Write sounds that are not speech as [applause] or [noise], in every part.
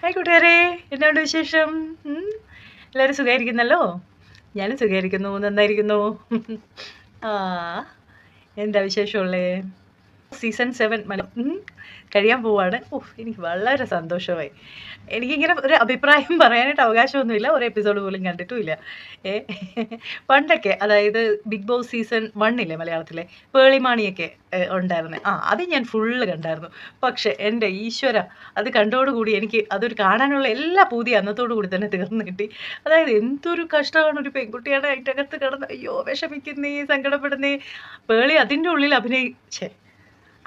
Hi കൂട്ടുകാരെ. എന്നാണ്ട് വിശേഷം? എല്ലാവരും സുഖമായിരിക്കുന്നല്ലോ ഞാനും സുഖമായിരിക്കുന്നു നന്നായിരിക്കുന്നു [laughs] ആ എന്താ വിശേഷമുള്ളേ? സീസൺ സെവൻ മല കഴിയാൻ പോവാണ്. ഓഹ് എനിക്ക് വളരെ സന്തോഷമായി. എനിക്കിങ്ങനെ ഒരു അഭിപ്രായം പറയാനായിട്ട് അവകാശമൊന്നുമില്ല. ഒരു എപ്പിസോഡ് പോലും കണ്ടിട്ടുമില്ല. ഏ പണ്ടൊക്കെ അതായത് ബിഗ് ബോസ് സീസൺ വണ്ണില്ലേ മലയാളത്തിലെ? പേളിമാണിയൊക്കെ ഉണ്ടായിരുന്നു. ആ അത് ഞാൻ ഫുള്ള് കണ്ടായിരുന്നു. പക്ഷെ എന്റെ ഈശ്വര അത് കണ്ടോടുകൂടി എനിക്ക് അതൊരു കാണാനുള്ള എല്ലാ പൂതി അന്നത്തോടു കൂടി തന്നെ തീർന്നു കിട്ടി. അതായത് എന്തൊരു കഷ്ടമാണ് ഒരു പെൺകുട്ടിയാണ് അതിന്റെ അകത്ത് കിടന്ന് അയ്യോ വിഷമിക്കുന്നേ സങ്കടപ്പെടുന്നേ. പേളി അതിന്റെ ഉള്ളിൽ അഭിനയിച്ചേ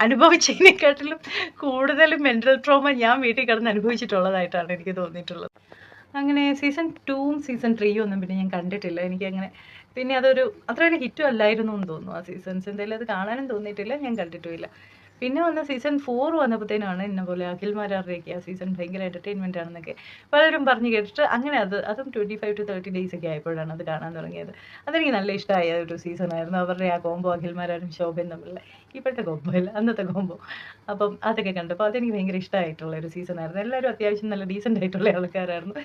അനുഭവിച്ചതിനെക്കാട്ടിലും കൂടുതലും മെന്റൽ ട്രോമ ഞാൻ വീട്ടിൽ കിടന്ന് അനുഭവിച്ചിട്ടുള്ളതായിട്ടാണ് എനിക്ക് തോന്നിയിട്ടുള്ളത്. അങ്ങനെ സീസൺ ടൂവും സീസൺ ത്രീയും ഒന്നും പിന്നെ ഞാൻ കണ്ടിട്ടില്ല. എനിക്ക് അങ്ങനെ പിന്നെ അതൊരു അത്ര ഹിറ്റും അല്ലായിരുന്നു എന്ന് തോന്നുന്നു ആ സീസൺസ് എന്തായാലും അത് കാണാനും തോന്നിയിട്ടില്ല ഞാൻ കണ്ടിട്ടുമില്ല. പിന്നെ വന്ന സീസൺ ഫോർ വന്നപ്പോഴത്തേനാണ് എന്നെ പോലെ അഖിൽമാരാറിലേക്ക് ആ സീസൺ ഭയങ്കര എന്റർടൈൻമെന്റ് ആണെന്നൊക്കെ പലരും പറഞ്ഞു കേട്ടിട്ട് അങ്ങനെ അത് അതും twenty five to thirty days ഒക്കെ ആയപ്പോഴാണ് അത് കാണാൻ തുടങ്ങിയത്. അതെനിക്ക് നല്ല ഇഷ്ടമായ ഒരു സീസൺ ആയിരുന്നു. അവരുടെ ആ കോംബോ അഖിൽമാരാരും ശോഭയും തമ്മിലുള്ള ഇപ്പോഴത്തെ കോംബോ അല്ല അന്നത്തെ കോംബോ അപ്പം അതൊക്കെ കണ്ടപ്പോൾ അതെനിക്ക് ഭയങ്കര ഇഷ്ടമായിട്ടുള്ള ഒരു സീസൺ ആയിരുന്നു. എല്ലാവരും അത്യാവശ്യം നല്ല ഡീസന്റ് ആയിട്ടുള്ള ആൾക്കാരായിരുന്നു.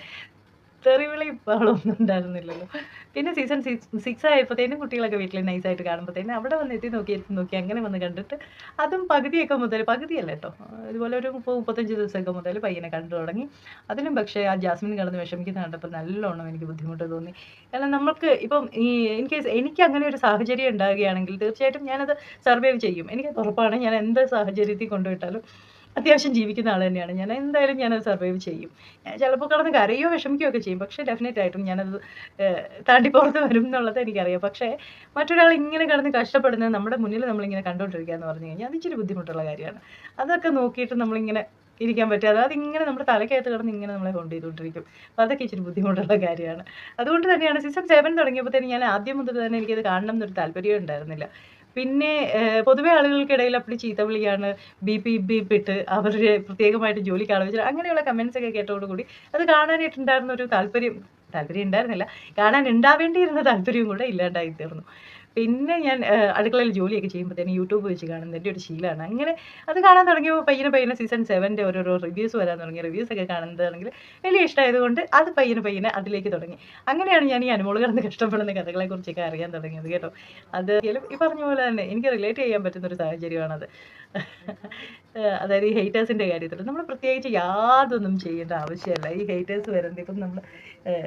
തെറിവിളി ഒന്നും ഉണ്ടായിരുന്നില്ലല്ലോ. പിന്നെ സീസൺ സിക്സ് സിക്സ് ആയപ്പോഴത്തേനും കുട്ടികളൊക്കെ വീട്ടിൽ നൈസായിട്ട് കാണുമ്പോഴത്തേനും അവിടെ വന്ന് എത്തി നോക്കി എത്തി നോക്കി അങ്ങനെ വന്ന് കണ്ടിട്ട് അതും പകുതിയൊക്കെ മുതൽ പകുതിയല്ല കേട്ടോ. ഇതുപോലെ ഒരു മുപ്പത് മുപ്പത്തഞ്ച് ദിവസമൊക്കെ മുതൽ പയ്യനെ കണ്ടു തുടങ്ങി. അതിലും പക്ഷേ ആ ജാസ്മിൻ കിടന്ന് വിഷമിക്കുന്ന കണ്ടപ്പോൾ നല്ലോണം എനിക്ക് ബുദ്ധിമുട്ട് തോന്നി. കാരണം നമ്മൾക്ക് ഇപ്പം ഈ ഇൻ കേസ് എനിക്ക് അങ്ങനെ ഒരു സാഹചര്യം ഉണ്ടാകുകയാണെങ്കിൽ തീർച്ചയായിട്ടും ഞാനത് സർവൈവ് ചെയ്യും. എനിക്ക് ഉറപ്പാണ്. ഞാൻ എന്ത് സാഹചര്യത്തിൽ കൊണ്ടുപോയിട്ടാലും അത്യാവശ്യം ജീവിക്കുന്ന ആൾ തന്നെയാണ്. ഞാൻ എന്തായാലും ഞാനത് സർവൈവ് ചെയ്യും. ഞാൻ ചിലപ്പോൾ കിടന്ന് കരയോ വിഷമിക്കുകയോ ഒക്കെ ചെയ്യും. പക്ഷേ ഡെഫിനറ്റ് ആയിട്ടും ഞാനത് ഏഹ്, താണ്ടി പുറത്ത് വരും എന്നുള്ളത് എനിക്കറിയാം. പക്ഷേ മറ്റൊരാൾ ഇങ്ങനെ കിടന്ന് കഷ്ടപ്പെടുന്നത് നമ്മുടെ മുന്നിൽ നമ്മളിങ്ങനെ കണ്ടുകൊണ്ടിരിക്കുക എന്ന് പറഞ്ഞു കഴിഞ്ഞാൽ അത് ഇച്ചിരി ബുദ്ധിമുട്ടുള്ള കാര്യമാണ്. അതൊക്കെ നോക്കിയിട്ട് നമ്മളിങ്ങനെ ഇരിക്കാൻ പറ്റുക അത് ഇങ്ങനെ നമ്മുടെ തലക്കകത്ത് കിടന്ന് ഇങ്ങനെ നമ്മളെ കൊണ്ട് ചെയ്തുകൊണ്ടിരിക്കും അപ്പോൾ അതൊക്കെ ഇച്ചിരി ബുദ്ധിമുട്ടുള്ള കാര്യമാണ്. അതുകൊണ്ട് തന്നെയാണ് സീസൺ സെവൻ തുടങ്ങിയപ്പോൾ തന്നെ ഞാൻ ആദ്യം മുതൽ തന്നെ എനിക്കത് കാണണം എന്നൊരു താല്പര്യം ഉണ്ടായിരുന്നില്ല. പിന്നെ പൊതുവെ ആളുകൾക്കിടയിൽ അപ്പോൾ ചീത്ത വിളിയാണ് ബി പി ബി ഇട്ട് അവരുടെ പ്രത്യേകമായിട്ട് ജോലി കാണുക അങ്ങനെയുള്ള കമൻസ് ഒക്കെ കേട്ടതോടുകൂടി അത് കാണാനായിട്ടുണ്ടായിരുന്ന ഒരു താല്പര്യം താല്പര്യം ഉണ്ടായിരുന്നില്ല. കാണാൻ ഉണ്ടാവേണ്ടിയിരുന്ന താല്പര്യവും കൂടെ ഇല്ലാണ്ടായി തീർന്നു. പിന്നെ ഞാൻ അടുക്കളയിൽ ജോലിയൊക്കെ ചെയ്യുമ്പോഴത്തേനും യൂട്യൂബ് വെച്ച് കാണുന്നതിന്റെ ഒരു ശീലമാണ്. അങ്ങനെ അത് കാണാൻ തുടങ്ങിയപ്പോൾ പയ്യനെ പയ്യനെ സീസൺ സെവന്റെ ഓരോരോ റിവ്യൂസ് വരാൻ തുടങ്ങി. റിവ്യൂസ് ഒക്കെ കാണുന്നതാണെങ്കിൽ വലിയ ഇഷ്ടമായതുകൊണ്ട് അത് പയ്യനെ പയ്യനെ അതിലേക്ക് തുടങ്ങി. അങ്ങനെയാണ് ഞാൻ ഈ അനുമോൾ കിടന്ന് കഷ്ടപ്പെടുന്ന കഥകളെക്കുറിച്ചൊക്കെ അറിയാൻ തുടങ്ങിയത് കേട്ടോ. അത് ഈ പറഞ്ഞ പോലെ തന്നെ എനിക്ക് റിലേറ്റ് ചെയ്യാൻ പറ്റുന്ന ഒരു സാഹചര്യമാണത്. അതായത് ഈ ഹേറ്റേഴ്സിന്റെ കാര്യത്തിൽ നമ്മൾ പ്രത്യേകിച്ച് യാതൊന്നും ചെയ്യേണ്ട ആവശ്യമില്ല. ഈ ഹേറ്റേഴ്സ് വരുന്നത് ഇപ്പം നമ്മൾ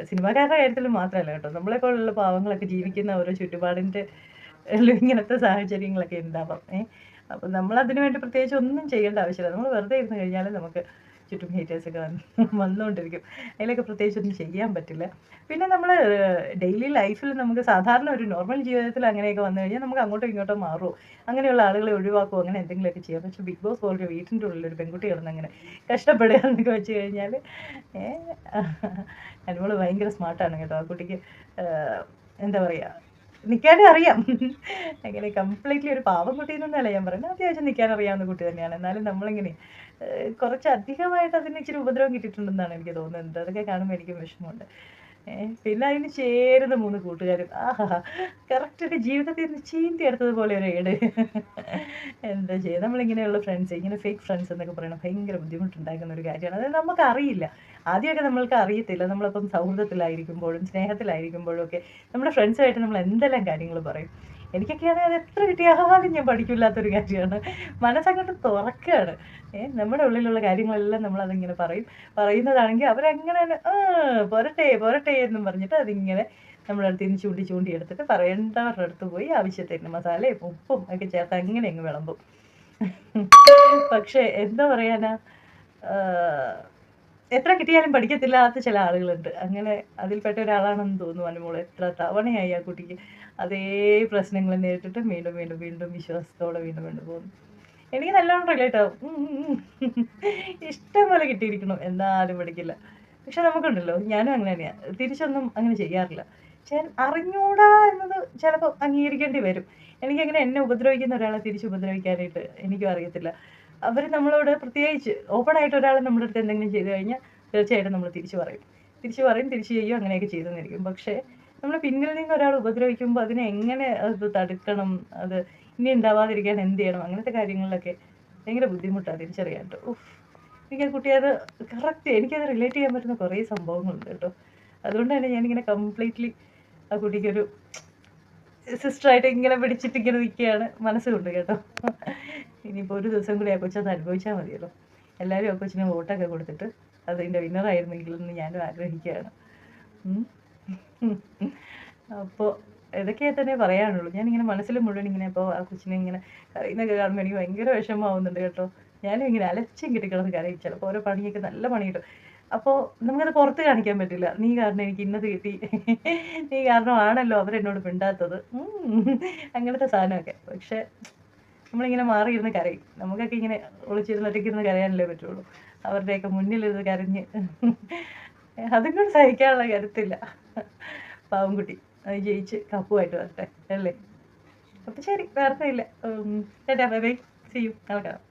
സിനിമാക്കാരുടെ കാര്യത്തിൽ മാത്രമല്ല കേട്ടോ. നമ്മളെപ്പോലുള്ള പാവങ്ങളൊക്കെ ജീവിക്കുന്ന ഓരോ ചുറ്റുപാടിന്റെ ഇങ്ങനത്തെ സാഹചര്യങ്ങളൊക്കെ ഉണ്ടാവാം ഏഹ് അപ്പം നമ്മൾ അതിനു വേണ്ടി പ്രത്യേകിച്ച് ഒന്നും ചെയ്യേണ്ട ആവശ്യമില്ല നമ്മൾ വെറുതെ ഇരുന്ന് കഴിഞ്ഞാൽ നമുക്ക് ചുറ്റും ഹീറ്റേഴ്സൊക്കെ വന്ന് വന്നുകൊണ്ടിരിക്കും അതിലൊക്കെ പ്രത്യേകിച്ച് ഒന്നും ചെയ്യാൻ പറ്റില്ല പിന്നെ നമ്മൾ ഡെയിലി ലൈഫിൽ നമുക്ക് സാധാരണ ഒരു നോർമൽ ജീവിതത്തിൽ അങ്ങനെയൊക്കെ വന്നു കഴിഞ്ഞാൽ നമുക്ക് അങ്ങോട്ടും ഇങ്ങോട്ടും മാറുമോ അങ്ങനെയുള്ള ആളുകളെ ഒഴിവാക്കുമോ അങ്ങനെ എന്തെങ്കിലുമൊക്കെ ചെയ്യാം പക്ഷേ ബിഗ് ബോസ് പോലൊരു വീട്ടിന്റെ ഉള്ളിൽ ഒരു പെൺകുട്ടി കിടന്ന് അങ്ങനെ കഷ്ടപ്പെടുക എന്നൊക്കെ വെച്ച് കഴിഞ്ഞാൽ അനുമോൾ ഭയങ്കര സ്മാർട്ടാണ് കേട്ടോ ആ കുട്ടിക്ക് എന്താ പറയുക നിൽക്കാനും അറിയാം. അങ്ങനെ കംപ്ലീറ്റ്ലി ഒരു പാവം കുട്ടി എന്നല്ല ഞാൻ പറയുന്നത്. അത്യാവശ്യം നിൽക്കാൻ അറിയാവുന്ന കുട്ടി തന്നെയാണ്. എന്നാലും നമ്മളിങ്ങനെ കുറച്ച് അധികമായിട്ട് അതിന് ഇച്ചിരി ഉപദ്രവം കിട്ടിയിട്ടുണ്ടെന്നാണ് എനിക്ക് തോന്നുന്നത്. അതൊക്കെ കാണുമ്പോൾ എനിക്ക് വിഷമമുണ്ട്. പിന്നെ അതിന് ചേരുന്ന മൂന്ന് കൂട്ടുകാരും. ആഹാ കറക്റ്റ് ഒരു ജീവിതത്തിൽ നിന്ന് ചീന്തി എടുത്തതുപോലെ ഒരു ഏട്. എന്താ ചെയ്യുക നമ്മളിങ്ങനെയുള്ള ഫ്രണ്ട്സ് ഇങ്ങനെ ഫേക്ക് ഫ്രണ്ട്സ് എന്നൊക്കെ പറയുന്നത് ഭയങ്കര ബുദ്ധിമുട്ടുണ്ടാക്കുന്ന ഒരു കാര്യമാണ്. അത് നമുക്ക് അറിയില്ല ആദ്യമൊക്കെ നമ്മൾക്ക് അറിയത്തില്ല. നമ്മളിപ്പം സൗഹൃദത്തിലായിരിക്കുമ്പോഴും സ്നേഹത്തിലായിരിക്കുമ്പോഴും ഒക്കെ നമ്മുടെ ഫ്രണ്ട്സുമായിട്ട് നമ്മൾ എന്തെല്ലാം കാര്യങ്ങൾ പറയും? എനിക്കൊക്കെയാണെങ്കിൽ അത് എത്ര കിട്ടിയാലും ഞാൻ പഠിക്കില്ലാത്തൊരു കാര്യമാണ്. മനസ്സങ്ങോട്ട് തുറക്കുകയാണ് ഏ നമ്മുടെ ഉള്ളിലുള്ള കാര്യങ്ങളെല്ലാം നമ്മൾ അതിങ്ങനെ പറയും. പറയുന്നതാണെങ്കിൽ അവരങ്ങനെ പോരട്ടെ പോരട്ടെ എന്നും പറഞ്ഞിട്ട് അതിങ്ങനെ നമ്മുടെ അടുത്ത് നിന്ന് ചൂണ്ടി ചൂണ്ടി എടുത്തിട്ട് പറയേണ്ടവരുടെ അടുത്ത് പോയി ആവശ്യത്തിന് മസാലയും ഉപ്പും ഒക്കെ ചേർത്ത് അങ്ങനെ അങ്ങ് വിളമ്പും. പക്ഷേ എന്താ പറയാനാ എത്ര കിട്ടിയാലും പഠിക്കത്തില്ലാത്ത ചില ആളുകളുണ്ട്. അങ്ങനെ അതിൽപ്പെട്ട ഒരാളാണെന്ന് തോന്നുന്നു അനുമോൾ എത്ര തവണയായി ആ കുട്ടിക്ക് അതേ പ്രശ്നങ്ങൾ നേരിട്ടിട്ട് വീണ്ടും വീണ്ടും വീണ്ടും വിശ്വാസത്തോടെ വീണ്ടും വീണ്ടും പോകുന്നു. എനിക്ക് നല്ലോണം റിലേറ്റ് ആവും. ഇഷ്ടം പോലെ കിട്ടിയിരിക്കണം എന്നാലും പഠിക്കില്ല. പക്ഷെ നമുക്കുണ്ടല്ലോ. ഞാനും അങ്ങനെ തന്നെയാണ് തിരിച്ചൊന്നും അങ്ങനെ ചെയ്യാറില്ല. ഞാൻ അറിഞ്ഞൂടാ എന്നത് ചിലപ്പോൾ അംഗീകരിക്കേണ്ടി വരും. എനിക്കങ്ങനെ എന്നെ ഉപദ്രവിക്കുന്ന ഒരാളെ തിരിച്ച് ഉപദ്രവിക്കാനായിട്ട് എനിക്കും അറിയത്തില്ല. അവർ നമ്മളോട് പ്രത്യേകിച്ച് ഓപ്പൺ ആയിട്ട് ഒരാൾ നമ്മുടെ അടുത്ത് എന്തെങ്കിലും ചെയ്തു കഴിഞ്ഞാൽ തീർച്ചയായിട്ടും നമ്മൾ തിരിച്ചു പറയും. തിരിച്ചു പറയും തിരിച്ചു ചെയ്യും അങ്ങനെയൊക്കെ ചെയ്തു തന്നിരിക്കും പക്ഷേ നമ്മൾ പിന്നിൽ നിന്ന് ഒരാൾ ഉപദ്രവിക്കുമ്പോൾ അതിനെ എങ്ങനെ അത് തടുക്കണം? അത് ഇനി ഉണ്ടാവാതിരിക്കാൻ എന്ത് ചെയ്യണം? അങ്ങനത്തെ കാര്യങ്ങളിലൊക്കെ ഭയങ്കര ബുദ്ധിമുട്ടാണ് തിരിച്ചറിയാൻ കേട്ടോ ഉഫ്. എനിക്ക് ആ കുട്ടിയത് കറക്റ്റ് എനിക്കത് റിലേറ്റ് ചെയ്യാൻ പറ്റുന്ന കുറേ സംഭവങ്ങളുണ്ട് കേട്ടോ. അതുകൊണ്ട് തന്നെ ഞാനിങ്ങനെ കംപ്ലീറ്റ്ലി ആ കുട്ടിക്കൊരു സിസ്റ്ററായിട്ട് ഇങ്ങനെ പിടിച്ചിട്ട് ഇങ്ങനെ നിൽക്കുകയാണ് മനസ്സുകൊണ്ട് കേട്ടോ. ഇനിയിപ്പോൾ ഒരു ദിവസം കൂടി ആ കൊച്ചത് അനുഭവിച്ചാൽ മതിയല്ലോ. എല്ലാവരും ആ കൊച്ചിന് വോട്ടൊക്കെ കൊടുത്തിട്ട് അതിന്റെ വിന്നറായിരുന്നെങ്കിലെന്ന് ഞാനും ആഗ്രഹിക്കുകയാണ്. അപ്പോൾ ഇതൊക്കെ തന്നെ പറയാനുള്ളൂ. ഞാനിങ്ങനെ മനസ്സിൽ മുഴുവൻ ഇങ്ങനെ ഇപ്പോൾ ആ കൊച്ചിനെ ഇങ്ങനെ കരയുന്നൊക്കെ കാണുമ്പോൾ എനിക്ക് ഭയങ്കര വിഷമമാവുന്നുണ്ട് കേട്ടോ. ഞാനും ഇങ്ങനെ അലച്ചും കിട്ടിക്കിടന്ന് കരയും. ചിലപ്പോൾ ഓരോ പണിയൊക്കെ നല്ല പണി കിട്ടും. അപ്പോൾ നമുക്കത് പുറത്ത് കാണിക്കാൻ പറ്റില്ല. നീ കാരണം എനിക്ക് ഇന്നത് കിട്ടി. നീ കാരണമാണല്ലോ അവരെന്നോട് മിണ്ടാത്തത്. അങ്ങനത്തെ സാധനമൊക്കെ. പക്ഷേ നമ്മളിങ്ങനെ മാറിയിരുന്ന് കരയും. നമുക്കൊക്കെ ഇങ്ങനെ ഒളിച്ചിരുന്ന് ഒറ്റയ്ക്കിരുന്ന് കരയാനല്ലേ പറ്റുള്ളൂ. അവരുടെയൊക്കെ മുന്നിലിരുന്ന് കരഞ്ഞ് [laughs] അതും കൂടെ സഹിക്കാനുള്ള കരുത്തില്ല. പാവംകുട്ടി അത് ജയിച്ച് കപ്പുമായിട്ട് വരട്ടെ അല്ലേ? അപ്പം ശരി ഇല്ല ചേട്ടാ ബൈ ബൈ. സി യു നാളെ കാണാം.